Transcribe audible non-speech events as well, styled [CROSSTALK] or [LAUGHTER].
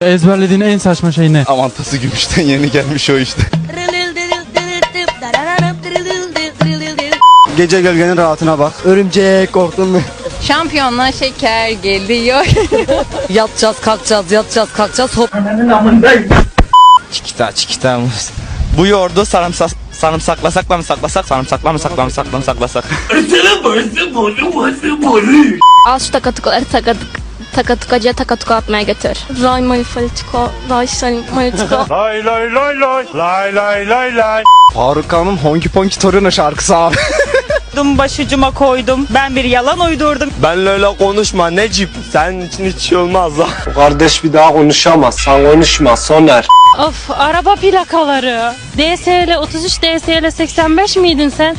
Ezberlediğin en saçma şey ne? Avantası gümüşten yeni gelmiş o işte. Gece gölgenin rahatına bak. Örümcek korktun mu? Şampiyonlar şeker geliyor. [LAUGHS] Yatacağız kalkacağız yatacağız kalkacağız hop. Çikita çikita Bu yoğurdu sarımsak sarımsaklasak mı saklasak sarımsakla mı sakla mı sakla mı saklasak. Al şu takatukaları takatuk takatukacıya takatuka atmaya götür. Ray malifalitiko, ray salimalitiko. [LAUGHS] Faruk Hanım Honky Ponky Torino şarkısı abi. koydum başucuma koydum. Ben bir yalan uydurdum. Benle öyle konuşma Necip. Senin için hiç şey olmaz lan. Kardeş bir daha konuşamaz. Sen konuşma Soner. Of araba plakaları. DSL 33 DSL 85 miydin sen?